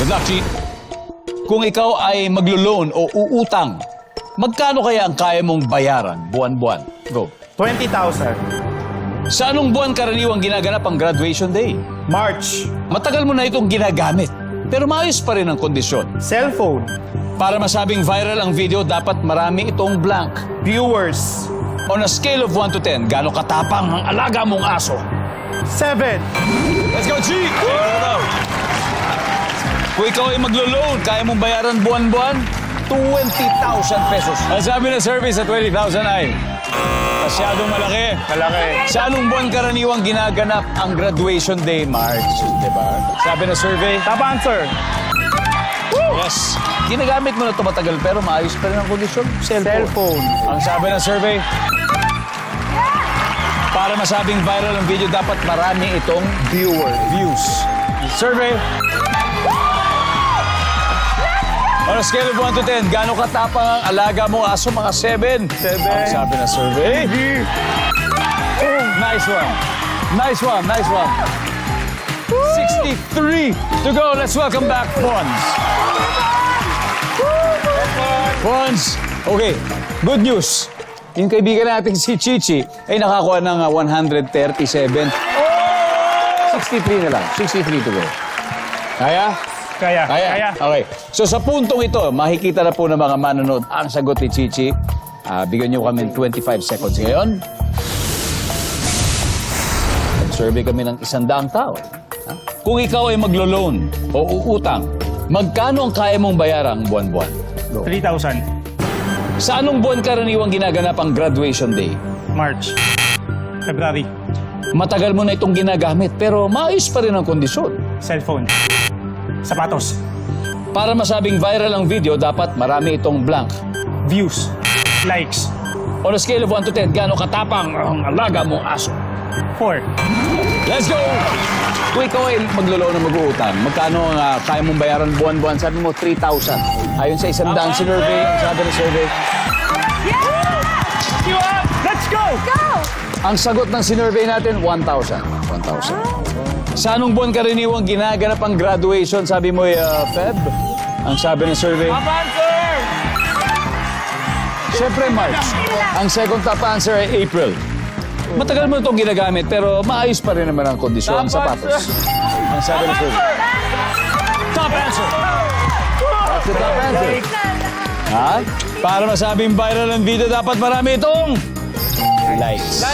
Good luck, Chi. Kung ikaw ay maglo-loan o uutang, magkano kaya ang kaya mong bayaran buwan-buwan? Go. 20,000. Sa anong buwan karaniwang ginaganap ang graduation day? March. Matagal mo na itong ginagamit, pero maayos pa rin ang kondisyon. Cellphone. Para masabing viral ang video, dapat marami itong blank. Viewers. On a scale of 1 to 10, gaano katapang ang alaga mong aso? 7. Let's go, Chi! Kung ikaw ay maglo-loan, kaya mong bayaran buwan-buwan, 20,000 pesos. Ang sabi ng survey sa 20,000 ay, masyadong malaki. Malaki. Sa anong buwan karaniwang ginaganap ang graduation day, March? Diba? Sabi ng survey, Top answer. yes. Ginagamit mo na ito matagal pero maayos pa rin ang kondisyon. Cellphone. Cellphone. Ang sabi ng survey, para masabing viral ang video, dapat marami itong Viewer. views. Survey. On a scale of 1 to 10, gaano katapang ang alaga mong aso? Mga 7. Seven. Ang sabi ng survey. Oh, nice one. Nice one, nice one. 63 to go. Let's welcome back Pons. Pons. Okay, good news. Yung kaibigan natin si Chichi ay nakakuha ng uh, 137. 63 na lang. 63 to go. Kaya? Kaya. Kaya? Okay. So sa puntong ito, makikita na po ng mga manonood ang sagot ni Chichi. Ah, bigyan niyo kami ng 25 seconds ngayon. Survey kami ng isang daang tao. Ha? Kung ikaw ay maglo-loan o uutang, magkano ang kaya mong bayarang buwan-buwan? Go. 3,000. Sa anong buwan karaniwang ginaganap ang graduation day? March. February. Matagal mo na itong ginagamit pero maayos pa rin ang kondisyon. Cellphone. Sapatos. Para masabing viral ang video, dapat marami itong blank. Views. Likes. On a scale of 1 to 10, gaano katapang ang alaga mong aso? 4. Let's go! Kung ikaw ay maglolo na mag-uutang, magkano ang ah, kaya mong bayaran buwan-buwan? Sabi mo, 3,000. Ayon sa isang daang survey, ang sabi ng survey, Let's go! Ang sagot ng sinurvey natin, 1,000. 1,000. Sa anong buwan karaniwang ginaganap ang graduation? Sabi mo, uh, Feb? Ang sabi ng survey, Top answer! Siyempre, March. Ang second top answer ay April. Matagal mo itong ginagamit, pero maayos pa rin naman ang kondisyon ng sapatos. Ang sabi ng survey. Top answer! That's the top answer. Ha? Para masabing viral ang video, dapat marami itong likes.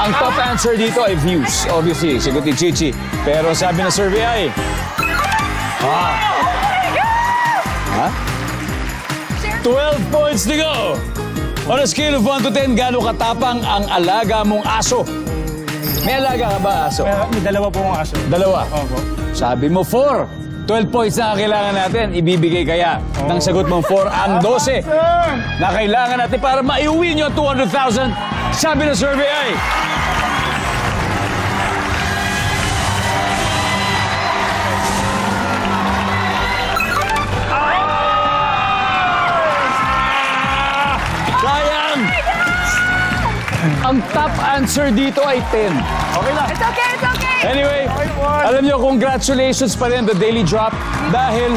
Ang top answer dito ay views. Obviously, sagot ni Chichi. Pero sabi ng survey ay... Ha? Ha? 12 points to go. On a scale of 1 to 10, gaano katapang ang alaga mong aso? May alaga ka ba aso? Pero may dalawa po akong aso. Dalawa. Opo. Sabi mo 4. 12 points na ang kailangan natin. Ibibigay kaya ng sagot mong 4 ang 12 na kailangan natin para maiuwi nyo ang 200,000. Sabi ng survey ay... Ah! Sayang! Ang top answer dito ay 10. Okay na. It's okay, it's okay. Anyway, alam niyo, congratulations pa rin The Daily Drop dahil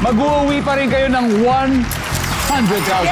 mag-uwi pa rin kayo ng 100,000 pesos.